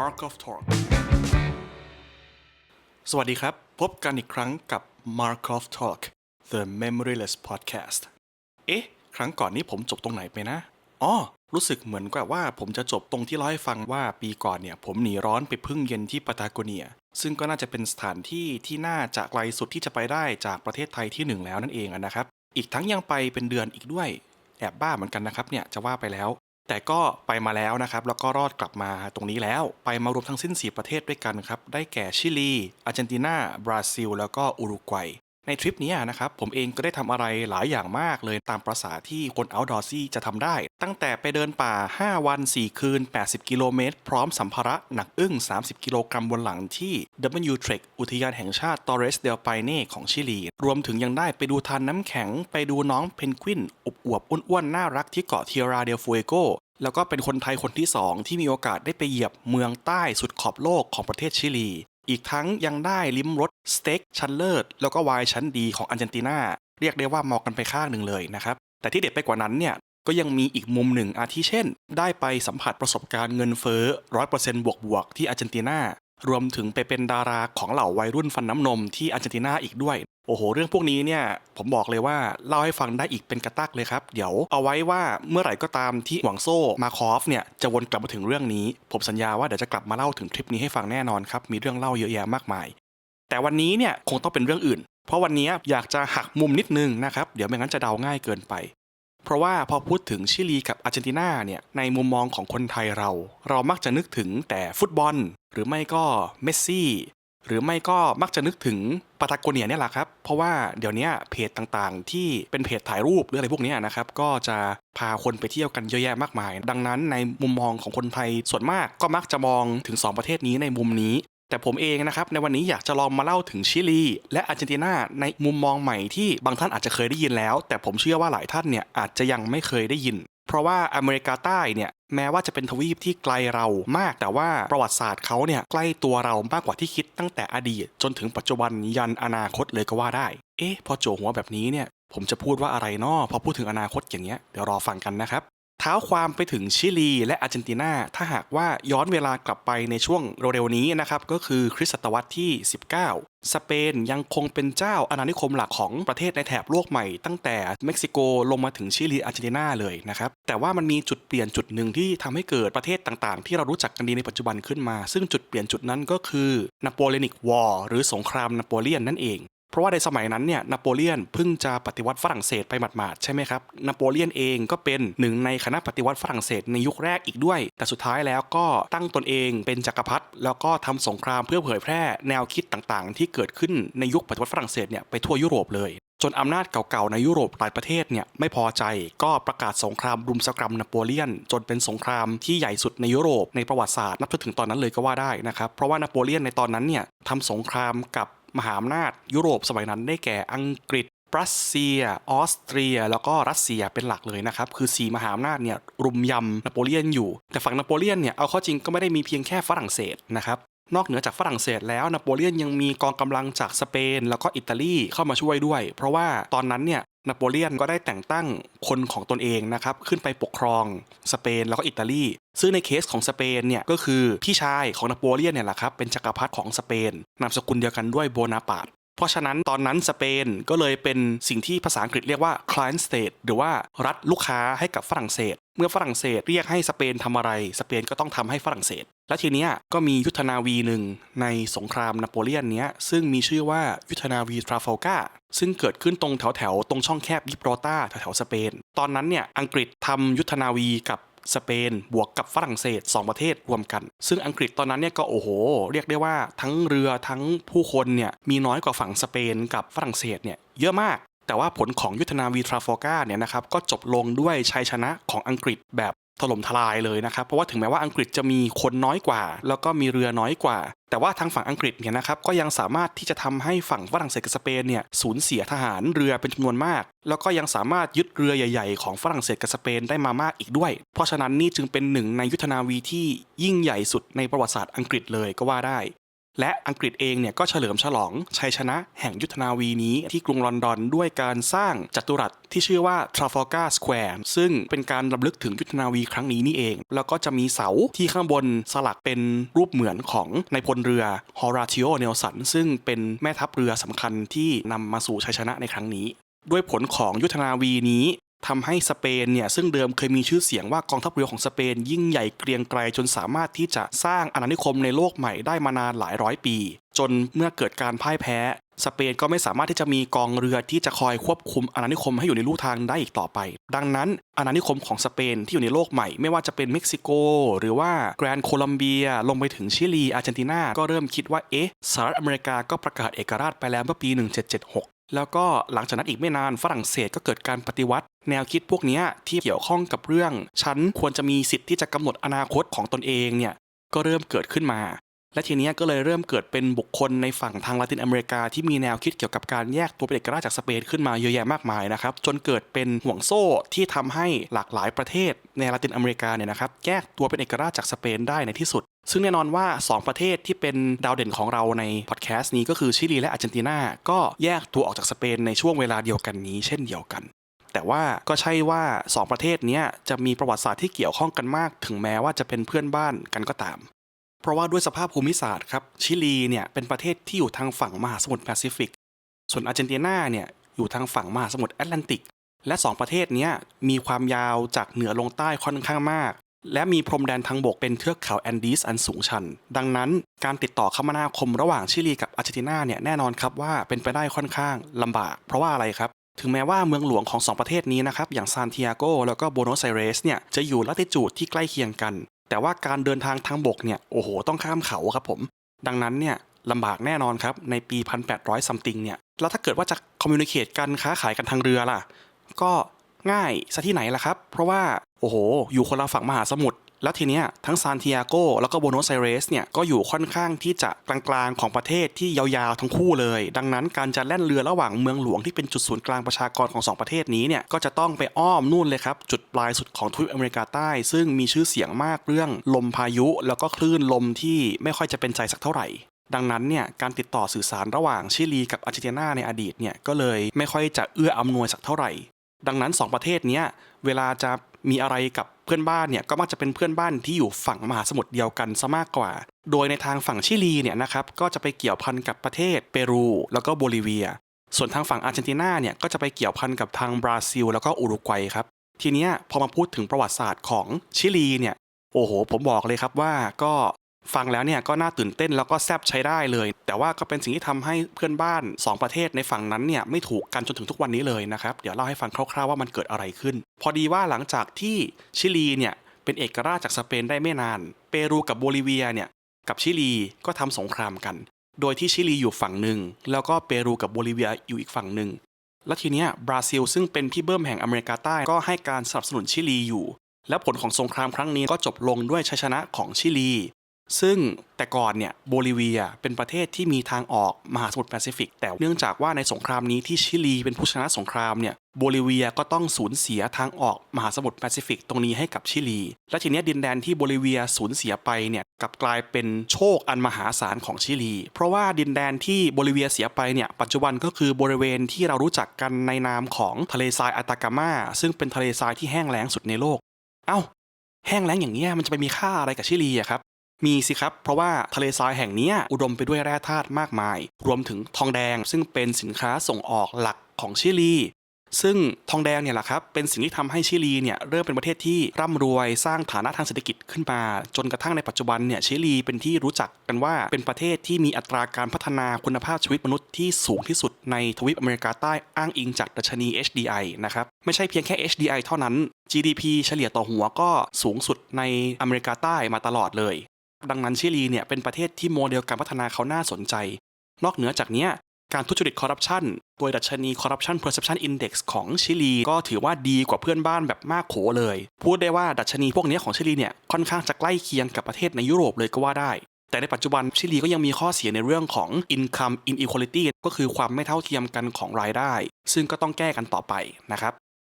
Markov Talk สวัสดีครับ พบกันอีกครั้งกับ Markov Talk The Memoryless Podcast เอ๊ะ ครั้งก่อนนี้ผมจบตรงไหนไปนะอ๋อรู้สึกเหมือนกับว่าผมจะจบตรงที่เล่าให้ฟังว่าปีก่อนเนี่ย ผมหนีร้อนไปพึ่งเย็นที่ปาตาโกเนีย ซึ่งก็น่าจะเป็นสถานที่ที่น่าจะไกลสุดที่จะไปได้จากประเทศไทยที่หนึ่งแล้วนั่นเองนะครับ อีกทั้งยังไปเป็นเดือนอีกด้วย แอบบ้าเหมือนกันนะครับเนี่ยจะว่าไปแล้ว แต่ก็ไปมาแล้วนะครับ แล้วก็รอดกลับมาตรงนี้แล้ว ไปมารวมทั้งสิ้น 4 ประเทศด้วยกันครับ ได้แก่ชิลี อาร์เจนตินา บราซิล แล้วก็อุรุกวัย ในทริปนี้นะครับผมเองก็ได้ทำอะไรหลายอย่างมากเลยตามประษาที่คน outdoorsy จะทำได้ ตั้งแต่ไปเดินป่า 5 วัน 4 คืน 80 กิโลเมตร พร้อมสัมภาระหนักอึ้ง 30 กิโลกรัมบนหลังที่ W Trek อุทยานแห่งชาติ Torres del Paine ของชิลี รวมถึงยังได้ไปดูทานน้ำแข็ง ไปดูน้องเพนกวินอบอวบอ้วนๆน่ารักที่เกาะเทียราเดลฟูเอโกแล้วก็เป็นคนไทยคนที่ 2 ที่มีโอกาสได้ไปเหยียบเมืองใต้สุดขอบโลกของประเทศชิลี อีกทั้งยังได้ลิ้มรสสเต็กชั้นเลิศแล้วก็ไวน์ชั้นดีของอาร์เจนตินาเรียกได้ว่าเหมาะกันไปข้างหนึ่งเลยนะครับ แต่ที่เด็ดไปกว่านั้นเนี่ยก็ยังมีอีกมุมหนึ่งอาทิเช่น ได้ไปสัมผัสประสบการณ์เงินเฟ้อร้อยเปอร์เซ็นต์บวกบวกๆที่อาร์เจนตินา รวมถึงไปเป็นดาราของเหล่าวัยรุ่นฟันน้ำนมที่อาร์เจนตินาอีกด้วย โอ้โห เรื่องพวกนี้เนี่ยผมบอกเลยว่าเล่าให้ฟังได้อีกเป็นกระตักเลยครับ เดี๋ยวเอาไว้ว่าเมื่อไหร่ก็ตามที่หวังโซ่มาคอฟเนี่ยจะวนกลับมาถึงเรื่องนี้ ผมสัญญาว่าเดี๋ยวจะกลับมาเล่าถึงทริปนี้ให้ฟังแน่นอนครับมีเรื่องเล่าเยอะแยะมากมาย แต่วันนี้เนี่ยคงต้องเป็นเรื่องอื่น เพราะวันนี้อยากจะหักมุมนิดนึงนะครับเดี๋ยวไม่งั้นจะเดาง่ายเกินไป เพราะว่าพอพูดถึงชิลีกับอาร์เจนตินาเนี่ยในมุมมองของคนไทยเรา เรามักจะนึกถึงแต่ฟุตบอล หรือไม่ก็เมสซี่หรือไม่ก็มักจะนึกถึงปาตาโกเนียเนี่ยแหละครับ เพราะว่าเดี๋ยวนี้เพจต่างๆ ที่เป็นเพจถ่ายรูปหรืออะไรพวกนี้นะครับ ก็จะพาคนไปเที่ยวกันเยอะแยะมากมาย ดังนั้นในมุมมองของคนไทยส่วนมากก็มักจะมองถึง 2 ประเทศนี้ในมุมนี้ แต่ผมเองนะครับในวันนี้อยากจะลองมาเล่าถึงชิลี และอาร์เจนตินาในมุมมองใหม่ที่บางท่านอาจจะเคยได้ยินแล้ว แต่ผมเชื่อว่าหลายท่านเนี่ยอาจจะยังไม่เคยได้ยิน เพราะว่าอเมริกาใต้เนี่ยแม้ว่าจะเป็นทวีปที่ไกลเรามาก แต่ว่าประวัติศาสตร์เขาเนี่ยใกล้ตัวเรามากกว่าที่คิดตั้งแต่อดีต จนถึงปัจจุบันยันอนาคตเลยก็ว่าได้ เอ๊ะพอโจหัวแบบนี้เนี่ยผมจะพูดว่าอะไรนอพอพูดถึงอนาคตอย่างเงี้ยเดี๋ยวรอฟังกันนะครับ ท้าความไปถึงชิลีและอาร์เจนตินาถ้าหากว่าย้อนเวลากลับไปในช่วงเร็วๆนี้นะครับก็คือคริสตศตวรรษที่ 19 สเปนยังคงเป็นเจ้าอาณานิคมหลักของประเทศในแถบโลกใหม่ตั้งแต่เม็กซิโกลงมาถึงชิลีอาร์เจนตินาเลยนะครับแต่ว่ามันมีจุดเปลี่ยนจุดหนึ่งที่ทำให้เกิดประเทศต่างๆ ที่เรารู้จักกันดีในปัจจุบันขึ้นมา ซึ่งจุดเปลี่ยนจุดนั้นก็คือนโปเลียนิกวอร์หรือสงครามนโปเลียนนั่นเอง เพราะว่าในสมัยนั้นเนี่ยนโปเลียนเพิ่งจะปฏิวัติฝรั่งเศสไปหมาดๆใช่ไหมครับนโปเลียนเองก็เป็นหนึ่งในคณะปฏิวัติฝรั่งเศสในยุคแรกอีกด้วย แต่สุดท้ายแล้วก็ตั้งตนเองเป็นจักรพรรดิแล้วก็ทำสงครามเพื่อเผยแพร่แนวคิดต่างๆ ที่เกิดขึ้นในยุคปฏิวัติฝรั่งเศสเนี่ยไปทั่วยุโรปเลยจนอำนาจเก่าๆในยุโรปหลายประเทศเนี่ยไม่พอใจก็ประกาศสงครามรุมสกรัมนโปเลียน จนเป็นสงครามที่ใหญ่สุดในยุโรปในประวัติศาสตร์นับจนถึงตอนนั้นเลยก็ว่าได้นะครับเพราะว่านโปเลียนในตอนนั้นเนี่ยทำสงครามกับ มหาอำนาจยุโรปสมัยนั้นได้แก่อังกฤษรัสเซีย ออสเตรีย แล้วก็รัสเซียเป็นหลักเลยนะครับ คือ 4 มหาอำนาจเนี่ยรุมยำนโปเลียนอยู่ แต่ฝั่งนโปเลียนเนี่ยเอาข้อจริงก็ไม่ได้มีเพียงแค่ฝรั่งเศสนะครับ นอกเหนือจากฝรั่งเศสแล้วนโปเลียนยังมีกองกำลังจากสเปน แล้วก็อิตาลีเข้ามาช่วยด้วย เพราะว่าตอนนั้นเนี่ย นโปเลียนก็ได้แต่งตั้งคนของตนเองนะครับขึ้นไปปกครองสเปนแล้วก็อิตาลี ซึ่งในเคสของสเปนเนี่ยก็คือพี่ชายของนโปเลียนเนี่ยแหละครับเป็นจักรพรรดิของสเปนนามสกุลเดียวกันด้วยโบนาปาร์ต เพราะฉะนั้นตอนนั้นสเปนก็เลยเป็นสิ่งที่ภาษาอังกฤษเรียกว่า client state หรือว่ารัฐลูกค้าให้กับฝรั่งเศส เมื่อฝรั่งเศสเรียกให้สเปนทำอะไร สเปนก็ต้องทำให้ฝรั่งเศส และทีเนี้ยก็มียุทธนาวีหนึ่งในสงครามนโปเลียนเนี้ยซึ่งมีชื่อว่ายุทธนาวีทราฟัลกาซึ่งเกิดขึ้นตรงแถวแถวๆตรงช่องแคบยิบรอตาแถวแถวๆสเปน ตอนนั้นเนี่ยอังกฤษทำยุทธนาวีกับ สเปนบวกกับฝรั่งเศส 2 ประเทศรวมกัน ซึ่งอังกฤษตอนนั้นเนี่ยก็โอ้โห เรียกได้ว่าทั้งเรือทั้งผู้คนเนี่ยมีน้อยกว่าฝั่งสเปนกับฝรั่งเศสเนี่ยเยอะมาก แต่ว่าผลของยุทธนาวีทราฟอร์กาเนี่ยนะครับก็จบลงด้วยชัยชนะของอังกฤษแบบ ถล่มทลายเลยนะครับ เพราะว่าถึงแม้ว่าอังกฤษจะมีคนน้อยกว่า แล้วก็มีเรือน้อยกว่า แต่ว่าทางฝั่งอังกฤษเนี่ยนะครับก็ยังสามารถที่จะทำให้ฝั่งฝรั่งเศสกับสเปนเนี่ยสูญเสียทหารเรือเป็นจำนวนมาก แล้วก็ยังสามารถยึดเรือใหญ่ ๆ ของฝรั่งเศสกับสเปนได้มามากอีกด้วย เพราะฉะนั้นนี่จึงเป็นหนึ่งในยุทธนาวีที่ยิ่งใหญ่สุดในประวัติศาสตร์อังกฤษเลยก็ว่าได้ และอังกฤษเองเนี่ยก็เฉลิมฉลองชัยชนะแห่งยุทธนาวีนี้ที่กรุงลอนดอนด้วยการสร้างจัตุรัสที่ชื่อว่า Trafalgar Square ซึ่งเป็นการรำลึกถึงยุทธนาวีครั้งนี้นี่เอง แล้วก็จะมีเสาที่ข้างบนสลักเป็นรูปเหมือนของในายพลเรือฮอราชิโอเนลสันซึ่งเป็นแม่ทัพเรือสำคัญที่นำมาสู่ชัยชนะในครั้งนี้ ด้วยผลของยุทธนาวีนี้ ทำให้สเปนเนี่ยซึ่งเดิมเคยมีชื่อเสียงว่ากองทัพเรือของสเปน ยิ่งใหญ่เกรียงไกรจนสามารถที่จะสร้างอาณานิคมในโลกใหม่ได้มานานหลายร้อยปี จนเมื่อเกิดการพ่ายแพ้ สเปนก็ไม่สามารถที่จะมีกองเรือที่จะคอยควบคุมอาณานิคมให้อยู่ในลู่ทางได้อีกต่อไป ดังนั้นอาณานิคมของสเปนที่อยู่ในโลกใหม่ไม่ว่าจะเป็นเม็กซิโก หรือว่าแกรนด์โคลัมเบีย ลงไปถึงชิลีอาร์เจนตินาก็เริ่มคิดว่าเอ๊ะสหรัฐอเมริกาก็ประกาศเอกราชไปแล้วเมื่อปี 1776 แล้วก็หลังจากนั้นอีกไม่นานฝรั่งเศสก็เกิดการปฏิวัติ แนวคิดพวกนี้ที่เกี่ยวข้องกับเรื่อง ฉันควรจะมีสิทธิ์ที่จะกำหนดอนาคตของตนเองเนี่ยก็เริ่มเกิดขึ้นมา และทีนี้ก็เลยเริ่มเกิดเป็นบุคคลในฝั่งทางลาตินอเมริกาที่มีแนวคิดเกี่ยวกับการแยกตัวเป็นเอกราชจากสเปนขึ้นมาเยอะแยะมากมายนะครับจนเกิดเป็นห่วงโซ่ที่ทำให้หลากหลายประเทศในลาตินอเมริกาเนี่ยนะครับแยกตัวเป็นเอกราชจากสเปนได้ในที่สุด ซึ่งแน่นอนว่า 2 ประเทศที่เป็นดาวเด่นของเราในพอดแคสต์นี้ก็คือชิลีและอาร์เจนตินา ก็แยกตัวออกจากสเปนในช่วงเวลาเดียวกันนี้ เช่นเดียวกัน แต่ว่าก็ใช่ว่า 2 ประเทศนี้จะมีประวัติศาสตร์ที่เกี่ยวข้องกันมาก ถึงแม้ว่าจะเป็นเพื่อนบ้านกันก็ตาม เพราะว่าด้วยสภาพภูมิศาสตร์ครับ ชิลีเนี่ยเป็นประเทศที่อยู่ทางฝั่งมหาสมุทรแปซิฟิก ส่วนอาร์เจนตินาเนี่ยอยู่ทางฝั่งมหาสมุทรแอตแลนติก และ 2 ประเทศนี้มีความยาวจากเหนือลงใต้ค่อนข้างมาก และมีพรมแดนทางบกเป็นเทือกเขาแอนดีสอันสูงชัน ดังนั้นการติดต่อคมนาคมระหว่างชิลีกับอาร์เจนตินาเนี่ยแน่นอนครับว่าเป็นไปได้ค่อนข้างลำบาก เพราะว่าอะไรครับ ถึงแม้ว่าเมืองหลวงของ 2 ประเทศนี้นะครับ อย่างซานติอาโกแล้วก็โบโนสไอเรสเนี่ยจะอยู่ลัติจูดที่ใกล้เคียงกัน แต่ว่าการเดินทางทางบกเนี่ยโอ้โหต้องข้ามเขาครับผม ดังนั้นเนี่ยลำบากแน่นอนครับในปี 1800ซัมติงเนี่ยแล้วถ้าเกิดว่าจะคอมมิวนิเคตกันค้าขายกันทางเรือล่ะ ก็ง่ายซะที่ไหนล่ะครับ เพราะว่า โอ้โห อยู่คนละฝั่งมหาสมุทรแล้วทีเนี้ยทั้งซานติอาโกแล้วก็โบโนสไอเรสเนี่ยก็อยู่ค่อนข้างที่จะกลางๆของประเทศที่ยาวๆทั้งคู่เลย ดังนั้นการจะแล่นเรือระหว่างเมืองหลวงที่เป็นจุดศูนย์กลางประชากรของสองประเทศนี้เนี่ยก็จะต้องไปอ้อมนู่นเลยครับ จุดปลายสุดของทวีปอเมริกาใต้ ซึ่งมีชื่อเสียงมากเรื่องลมพายุ แล้วก็คลื่นลมที่ไม่ค่อยจะเป็นใจสักเท่าไหร่ดังนั้นเนี่ยการติดต่อสื่อสารระหว่างชิลีกับอาร์เจนตินาในอดีตเนี่ยก็เลยไม่ค่อยจะเอื้ออำนวยสักเท่าไหร่ ดังนั้น 2 ประเทศนี้เวลาจะมีอะไรกับเพื่อนบ้านเนี่ยก็มักจะเป็นเพื่อนบ้านที่อยู่ฝั่งมหาสมุทรเดียวกันซะมากกว่า โดยในทางฝั่งชิลีเนี่ยนะครับก็จะไปเกี่ยวพันกับประเทศเปรู แล้วก็โบลิเวีย ส่วนทางฝั่งอาร์เจนตินาเนี่ยก็จะไปเกี่ยวพันกับทางบราซิล แล้วก็อุรุกวัยครับทีนี้พอมาพูดถึงประวัติศาสตร์ของชิลีเนี่ยโอ้โห ผมบอกเลยครับว่าก็ ฟังแล้วเนี่ยก็น่าตื่นเต้นแล้วก็แซบใช้ได้เลย แต่ว่าก็เป็นสิ่งที่ทำให้เพื่อนบ้าน 2 ประเทศในฝั่งนั้นเนี่ยไม่ถูกกันจนถึงทุกวันนี้เลยนะครับ เดี๋ยวเล่าให้ฟังคร่าวๆว่ามันเกิดอะไรขึ้น พอดีว่าหลังจากที่ชิลีเนี่ยเป็นเอกราชจากสเปนได้ไม่นาน เปรูกับโบลิเวียเนี่ยกับชิลีก็ทำสงครามกัน โดยที่ชิลีอยู่ฝั่งหนึ่งแล้วก็เปรูกับโบลิเวียอยู่อีกฝั่งหนึ่งและทีเนี้ยบราซิลซึ่งเป็นพี่เบิ้มแห่งอเมริกาใต้ก็ให้การสนับสนุนชิลีอยู่ และผลของสงครามครั้งนี้ก็จบลงด้วยชัยชนะของชิลี ซึ่งแต่ก่อนเนี่ยโบลิเวียเป็นประเทศที่มีทางออกมหาสมุทรแปซิฟิก แต่เนื่องจากว่าในสงครามนี้ที่ชิลีเป็นผู้ชนะสงครามเนี่ยโบลิเวียก็ต้องสูญเสียทางออกมหาสมุทรแปซิฟิกตรงนี้ให้กับชิลี และทีนี้ดินแดนที่โบลิเวียสูญเสียไปเนี่ยกลับกลายเป็นโชคอันมหาศาลของชิลี เพราะว่าดินแดนที่โบลิเวียเสียไปเนี่ยปัจจุบันก็คือบริเวณที่เรารู้จักกันในนามของทะเลทรายอาตากามาซึ่งเป็นทะเลทรายที่แห้งแล้งสุดในโลก เอ้า แห้งแล้งอย่างเงี้ยมันจะไปมีค่าอะไรกับชิลีอะครับ มีสิครับ เพราะว่าทะเลทรายแห่งนี้อุดมไปด้วยแร่ธาตุมากมาย รวมถึงทองแดงซึ่งเป็นสินค้าส่งออกหลักของชิลี ซึ่งทองแดงเนี่ยแหละครับเป็นสิ่งที่ทำให้ชิลีเนี่ยเริ่มเป็นประเทศที่ร่ำรวยสร้างฐานะทางเศรษฐกิจขึ้นมา จนกระทั่งในปัจจุบันเนี่ยชิลีเป็นที่รู้จักกันว่าเป็นประเทศที่มีอัตราการพัฒนาคุณภาพชีวิตมนุษย์ที่สูงที่สุดในทวีปอเมริกาใต้อ้างอิงจากดัชนี HDI นะครับไม่ใช่เพียงแค่ HDI เท่านั้น GDP เฉลี่ยต่อหัวก็สูงสุดในอเมริกาใต้มาตลอดเลย ดังนั้นชิลีเนี่ยเป็นประเทศที่โมเดลการพัฒนาเขาน่าสนใจ นอกเหนือจากนี้การทุจริตคอร์รัปชันโดยดัชนี Corruption Perception Index ของชิลี ก็ถือว่าดีกว่าเพื่อนบ้านแบบมากโขเลย พูดได้ว่าดัชนีพวกนี้ของชิลีเนี่ยค่อนข้างจะใกล้เคียงกับประเทศในยุโรปเลยก็ว่าได้ แต่ในปัจจุบันชิลีก็ยังมีข้อเสียในเรื่องของ income inequality ก็คือความไม่เท่าเทียมกันของรายได้ ซึ่งก็ต้องแก้กันต่อไปนะครับ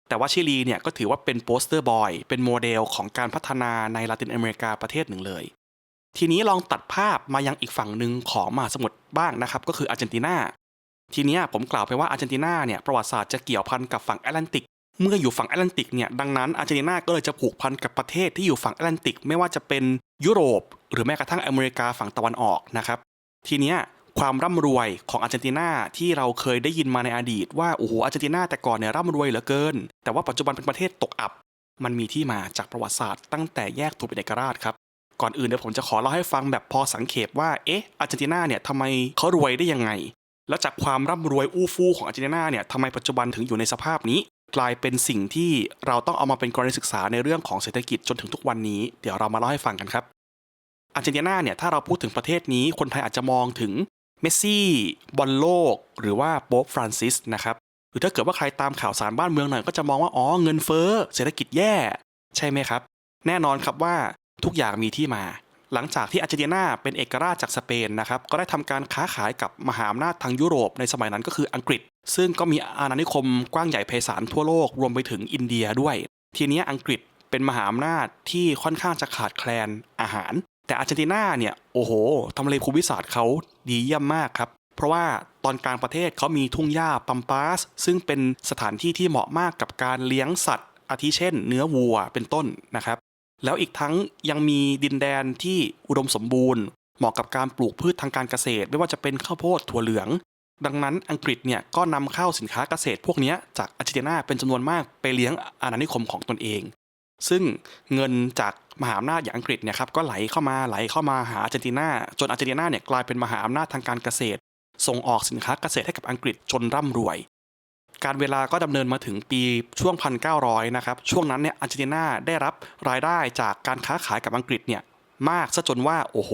แต่ว่าชิลีเนี่ยก็ถือว่าเป็นโปสเตอร์บอยเป็นโมเดลของการพัฒนาในลาตินอเมริกาประเทศหนึ่งเลย ทีนี้ลองตัดภาพมายังอีกฝั่งหนึ่งของมหาสมุทรบ้างนะครับ ก็คืออาร์เจนตินา ทีนี้ผมกล่าวไปว่าอาร์เจนตินาเนี่ยประวัติศาสตร์จะเกี่ยวพันกับฝั่งแอตแลนติก เมื่ออยู่ฝั่งแอตแลนติกเนี่ยดังนั้นอาร์เจนตินาก็เลยจะผูกพันกับประเทศที่อยู่ฝั่งแอตแลนติก ไม่ว่าจะเป็นยุโรป หรือแม้กระทั่งอเมริกาฝั่งตะวันออกนะครับ ทีนี้ความร่ำรวยของอาร์เจนตินาที่เราเคยได้ยินมาในอดีตว่าโอ้โหอาร์เจนตินาแต่ก่อนเนี่ยร่ำรวยเหลือเกิน แต่ว่าปัจจุบันเป็นประเทศตกอับ มันมีที่มาจากประวัติศาสตร์ตั้งแต่แยกถูกเป็นเอกราชครับ ก่อนอื่นเดี๋ยวผมจะขอเล่าให้ฟังแบบพอสังเขปว่าเอ๊ะอาร์เจนตินาเนี่ยทำไมเขารวยได้ยังไง แล้วจากความร่ำรวยอู้ฟู่ของอาร์เจนตินาเนี่ยทำไมปัจจุบันถึงอยู่ในสภาพนี้ กลายเป็นสิ่งที่เราต้องเอามาเป็นกรณีศึกษาในเรื่องของเศรษฐกิจจนถึงทุกวันนี้เดี๋ยวเรามาเล่าให้ฟังกันครับอาร์เจนตินาเนี่ยถ้าเราพูดถึงประเทศนี้คนไทยอาจจะมองถึงเมสซี่บอลโลก หรือว่าโป๊ปฟรานซิสนะครับหรือถ้าเกิดว่าใครตามข่าวสารบ้านเมืองหน่อยก็จะมองว่าอ๋อเงินเฟ้อเศรษฐกิจแย่ ใช่ไหมครับ แน่นอนครับว่า ทุกอย่างมีที่มา หลังจากที่อาร์เจนตินาเป็นเอกราชจากสเปนนะครับก็ได้ทำการค้าขายกับมหาอำนาจทางยุโรปในสมัยนั้นก็คืออังกฤษ ซึ่งก็มีอาณานิคมกว้างใหญ่ไพศาลทั่วโลกรวมไปถึงอินเดียด้วย ทีนี้อังกฤษเป็นมหาอำนาจที่ค่อนข้างจะขาดแคลนอาหาร แต่อาร์เจนตินาเนี่ยโอ้โหทำเลภูมิศาสตร์เขาดีเยี่ยมมากครับเพราะว่าตอนกลางประเทศเขามีทุ่งหญ้าปัมปาส ซึ่งเป็นสถานที่ที่เหมาะมากกับการเลี้ยงสัตว์ อาทิเช่น เนื้อวัวเป็นต้นนะครับ แล้วอีกทั้งยังมีดินแดนที่อุดมสมบูรณ์ เหมาะกับการปลูกพืชทางการเกษตร ไม่ว่าจะเป็นข้าวโพดถั่วเหลือง ดังนั้นอังกฤษเนี่ยก็นำเข้าสินค้าเกษตร พวกนี้จากอาร์เจนตินาเป็นจำนวนมากไปเลี้ยงอาณานิคมของตนเอง ซึ่งเงินจากมหาอำนาจอย่างอังกฤษเนี่ยครับก็ไหลเข้ามาไหลเข้ามาหาอาร์เจนตินาจนอาร์เจนตินาเนี่ยกลายเป็นมหาอำนาจทางการเกษตร ส่งออกสินค้าเกษตรให้กับอังกฤษจนร่ำรวย การเวลาก็ดำเนินมาถึงปีช่วง 1900 นะครับ ช่วงนั้นเนี่ยอาร์เจนตินาได้รับรายได้จากการค้าขายกับอังกฤษเนี่ยมากซะจนว่าโอ้โห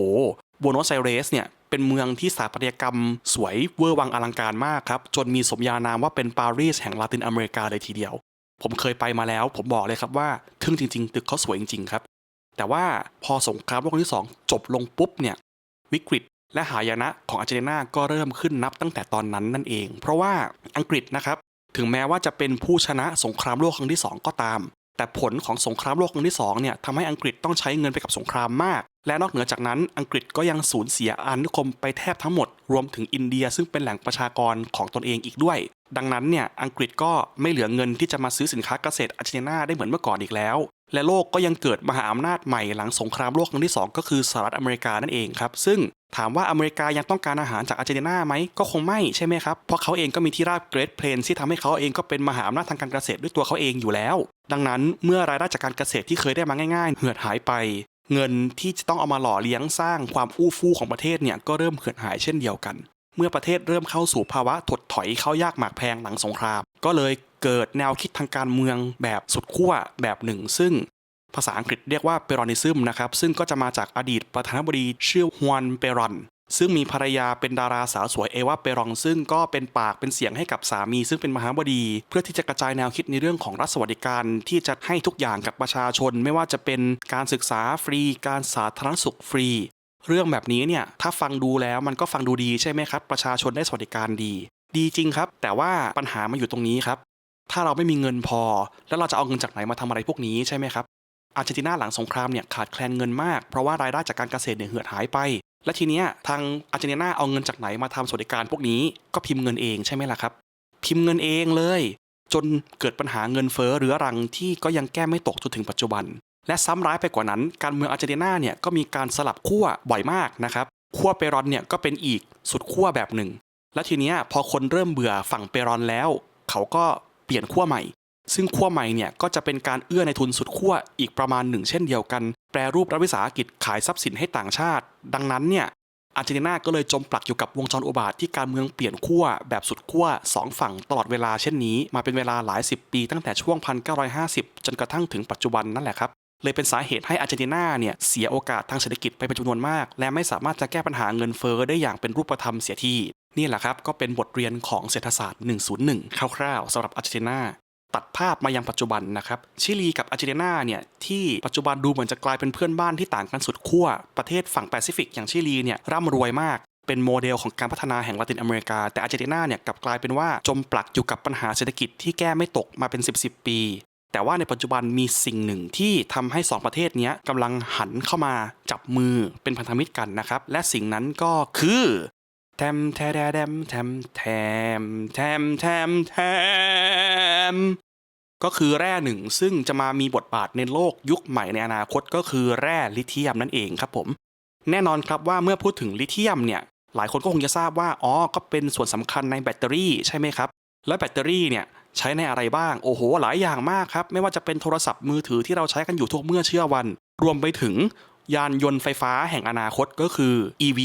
โบโนสไอเรสเนี่ยเป็นเมืองที่สถาปัตยกรรมสวยเวอร์วังอลังการมากครับ จนมีสมญานามว่าเป็นปารีสแห่งลาตินอเมริกาเลยทีเดียว ผมเคยไปมาแล้ว ผมบอกเลยครับว่าทึ่งจริง ๆ ตึกเขาสวยจริงๆครับ แต่ว่าพอสงครามโลกครั้งที่ 2 จบลงปุ๊บเนี่ยวิกฤตและหายนะของอาร์เจนตินาก็เริ่มขึ้นนับตั้งแต่ตอนนั้นนั่นเอง เพราะว่าอังกฤษนะครับ ถึงแม้ว่าจะเป็นผู้ชนะสงครามโลกครั้งที่ 2 ก็ตาม แต่ผลของสงครามโลกครั้งที่2เนี่ยทำให้อังกฤษต้องใช้เงินไปกับสงครามมาก และนอกเหนือจากนั้นอังกฤษก็ยังสูญเสียอาณานิคมไปแทบทั้งหมด รวมถึงอินเดียซึ่งเป็นแหล่งประชากรของตนเองอีกด้วย ดังนั้นเนี่ยอังกฤษก็ไม่เหลือเงินที่จะมาซื้อสินค้าเกษตรอาร์เจนตินาได้เหมือนเมื่อก่อนอีกแล้ว และโลกก็ยังเกิดมหาอำนาจใหม่หลังสงครามโลกครั้งที่ 2 ก็คือสหรัฐอเมริกานั่นเองครับซึ่งถามว่าอเมริกายังต้องการอาหารจากอาร์เจนตินาไหมก็คงไม่ใช่ไหมครับ เพราะเขาเองก็มีที่ราบเกรทเพลนที่ทำให้เขาเองก็เป็นมหาอำนาจทางการเกษตรด้วยตัวเขาเองอยู่แล้ว ดังนั้นเมื่อรายได้จากการเกษตรที่เคยได้มาง่ายๆ เหือดหายไป เงินที่จะต้องเอามาหล่อเลี้ยงสร้างความอู้ฟู่ของประเทศเนี่ยก็เริ่มเหือดหายเช่นเดียวกัน เมื่อประเทศเริ่มเข้าสู่ภาวะถดถอยเข้ายากหมากแพงหลังสงคราม ก็เลยเกิดแนวคิดทางการเมืองแบบสุดขั้วแบบหนึ่ง ซึ่งภาษาอังกฤษเรียกว่าเปรอนิซึมนะครับซึ่งก็จะมาจากอดีตประธานาธิบดีชื่อฮวนเปรอน ซึ่งมีภรรยาเป็นดาราสาวสวยเอวาเปรอง ซึ่งก็เป็นปากเป็นเสียงให้กับสามี ซึ่งเป็นมหาบดี เพื่อที่จะกระจายแนวคิดในเรื่องของรัฐสวัสดิการที่จะให้ทุกอย่างกับประชาชน ไม่ว่าจะเป็นการศึกษาฟรี การสาธารณสุขฟรี เรื่องแบบนี้เนี่ยถ้าฟังดูแล้วมันก็ฟังดูดีใช่ไหมครับ ประชาชนได้สวัสดิการดี ดีจริงครับ แต่ว่าปัญหามาอยู่ตรงนี้ครับถ้าเราไม่มีเงินพอ แล้วเราจะเอาเงินจากไหนมาทำอะไรพวกนี้ใช่ไหมครับอาร์เจนตินาหลังสงครามเนี่ยขาดแคลนเงินมากเพราะว่ารายได้จากการเกษตรเนี่ยเหือดหายไป และทีเนี้ยทางอาร์เจนตินาเอาเงินจากไหนมาทำสวัสดิการพวกนี้ก็พิมพ์เงินเองใช่ไหมล่ะครับ พิมพ์เงินเองเลย จนเกิดปัญหาเงินเฟ้อเรื้อรังที่ก็ยังแก้ไม่ตกจนถึงปัจจุบัน และซ้ำร้ายไปกว่านั้น การเมืองอาร์เจนตินาเนี่ยก็มีการสลับขั้วบ่อยมากนะครับขั้วเปรอนเนี่ยก็เป็นอีกสุดขั้วแบบหนึ่ง และทีเนี้ยพอคนเริ่มเบื่อฝั่งเปรอนแล้ว เขาก็เปลี่ยนขั้วใหม่ ซึ่งขั้วใหม่เนี่ยก็จะเป็นการเอื้อในทุนสุดขั้วอีกประมาณหนึ่งเช่นเดียวกัน แปรรูปรัฐวิสาหกิจขายทรัพย์สินให้ต่างชาติ ดังนั้นเนี่ยอาร์เจนตินาก็เลยจมปลักอยู่กับวงจรอุบาทที่การเมืองเปลี่ยนขั้วแบบสุดขั้วสองฝั่งตลอดเวลาเช่นนี้ มาเป็นเวลาหลายสิบปีตั้งแต่ช่วง 1950 จนกระทั่งถึงปัจจุบันนั่นแหละครับ เลยเป็นสาเหตุให้อาร์เจนตินาเนี่ยเสียโอกาสทางเศรษฐกิจไปเป็นจำนวนมาก และไม่สามารถจะแก้ปัญหาเงินเฟ้อได้อย่างเป็นรูปธรรมเสียทีนี่แหละครับก็เป็นบทเรียนของเศรษฐศาสตร์ 101 คร่าวๆสำหรับอาร์เจนตินา ตัดภาพมายังปัจจุบันนะครับชิลีกับอาร์เจนตินาเนี่ยที่ปัจจุบันดูเหมือนจะกลายเป็นเพื่อนบ้านที่ต่างกันสุดขั้วประเทศฝั่งแปซิฟิกอย่างชิลีเนี่ยร่ำรวยมากเป็นโมเดลของการพัฒนาแห่งลาตินอเมริกา แต่อาร์เจนตินาเนี่ยกลับกลายเป็นว่าจมปลักอยู่กับปัญหาเศรษฐกิจที่แก้ไม่ตกมาเป็น 10 10ปี แต่ว่าในปัจจุบันมีสิ่งหนึ่งที่ทำให้สองประเทศนี้ยกำลังหันเข้ามาจับมือเป็นพันธมิตรกันนะครับ และสิ่งนั้นก็คือแทมแทแดแดมแทมแทมแทมแทมแทม ก็คือแร่หนึ่งซึ่งจะมามีบทบาทในโลกยุคใหม่ในอนาคตก็คือแร่ลิเธียมนั่นเองครับผม แน่นอนครับว่าเมื่อพูดถึงลิเธียมเนี่ยหลายคนก็คงจะทราบว่าอ๋อก็เป็นส่วนสำคัญในแบตเตอรี่ใช่ไหมครับ แล้วแบตเตอรี่เนี่ยใช้ในอะไรบ้างโอ้โห หลายอย่างมากครับ ไม่ว่าจะเป็นโทรศัพท์มือถือที่เราใช้กันอยู่ทุกเมื่อเชื่อวัน รวมไปถึงยานยนต์ไฟฟ้าแห่งอนาคตก็คือ EV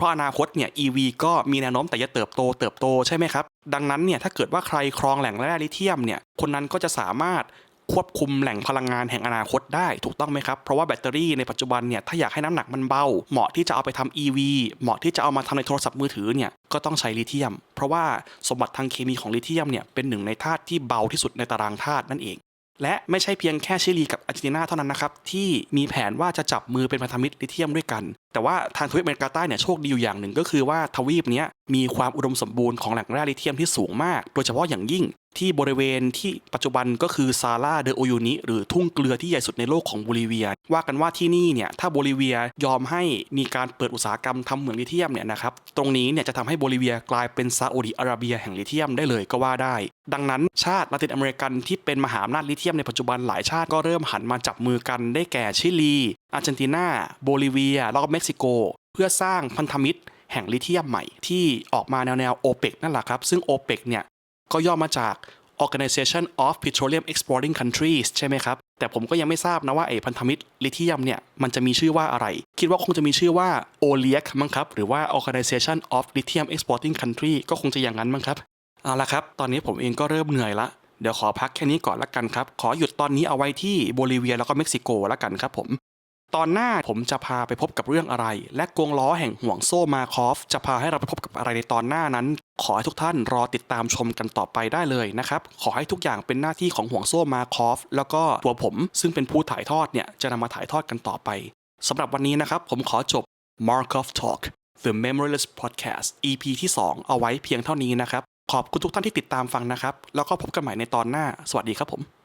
เพราะอนาคตเนี่ย EV ก็มีแนวโน้มแต่จะเติบโตเติบโตใช่ไหมครับ ดังนั้นเนี่ยถ้าเกิดว่าใครครองแหล่งแร่ลิเธียมเนี่ยคนนั้นก็จะสามารถควบคุมแหล่งพลังงานแห่งอนาคตได้ถูกต้องไหมครับ เพราะว่าแบตเตอรี่ในปัจจุบันเนี่ยถ้าอยากให้น้ำหนักมันเบา เหมาะที่จะเอาไปทำ EV เหมาะที่จะเอามาทำในโทรศัพท์มือถือเนี่ยก็ต้องใช้ลิเธียม เพราะว่าสมบัติทางเคมีของลิเธียมเนี่ยเป็นหนึ่งในธาตุที่เบาที่สุดในตารางธาตุนั่นเอง และไม่ใช่เพียงแค่ชิลีกับอาร์เจนตินาเท่านั้นนะครับ ที่มีแผนว่าจะจับมือเป็นพันธมิตรลิเทียมด้วยกัน แต่ว่าทางทวีปอเมริกาใต้เนี่ยโชคดีอยู่อย่างหนึ่งก็คือว่าทวีปนี้ มีความอุดมสมบูรณ์ของแหล่งแร่ลิเธียมที่สูงมาก โดยเฉพาะอย่างยิ่งที่บริเวณที่ปัจจุบันก็คือซาลาเดอโอยูนิหรือทุ่งเกลือที่ใหญ่สุดในโลกของโบลิเวีย ว่ากันว่าที่นี่เนี่ยถ้าโบลิเวียยอมให้มีการเปิดอุตสาหกรรมทำเหมืองลิเธียมเนี่ยนะครับตรงนี้เนี่ยจะทำให้โบลิเวียกลายเป็นซาอุดิอาระเบียแห่งลิเธียมได้เลยก็ว่าได้ ดังนั้นชาติลาตินอเมริกันที่เป็นมหาอำนาจลิเธียมในปัจจุบันหลายชาติก็เริ่มหันมาจับมือกันได้แก่ชิลีอาร์เจนตินาโบลิเวียแล้วก็เม็กซิโก เพื่อสร้างพันธมิตร แห่งลิเธียมใหม่ที่ออกมาแนวแนวโอเปกนั่นแหละครับ ซึ่งโอเปกเนี่ยก็ย่อมาจาก Organization of Petroleum Exporting Countries ใช่ไหมครับ แต่ผมก็ยังไม่ทราบนะว่าไอ้พันธมิตรลิเธียมเนี่ยมันจะมีชื่อว่าอะไร คิดว่าคงจะมีชื่อว่า OLEC มั้งครับ หรือว่า Organization of Lithium Exporting Country ก็คงจะอย่างนั้นมั้งครับ เอาละครับ ตอนนี้ผมเองก็เริ่มเหนื่อยละ เดี๋ยวขอพักแค่นี้ก่อนละกันครับ ขอหยุดตอนนี้เอาไว้ที่โบลิเวียแล้วก็เม็กซิโกละกันครับผม ตอนหน้าผมจะพาไปพบกับเรื่องอะไร และกงล้อแห่งห่วงโซ่มาคอฟ จะพาให้เราไปพบกับอะไรในตอนหน้านั้น ขอให้ทุกท่านรอติดตามชมกันต่อไปได้เลยนะครับ ขอให้ทุกอย่างเป็นหน้าที่ของห่วงโซ่มาคอฟ แล้วก็ตัวผมซึ่งเป็นผู้ถ่ายทอดเนี่ยจะนำมาถ่ายทอดกันต่อไปสำหรับวันนี้นะครับผมขอจบ Markov Talk The Memoryless Podcast EP ที่ 2 เอาไว้เพียงเท่านี้นะครับ ขอบคุณทุกท่านที่ติดตามฟังนะครับ แล้วก็พบกันใหม่ในตอนหน้า สวัสดีครับผม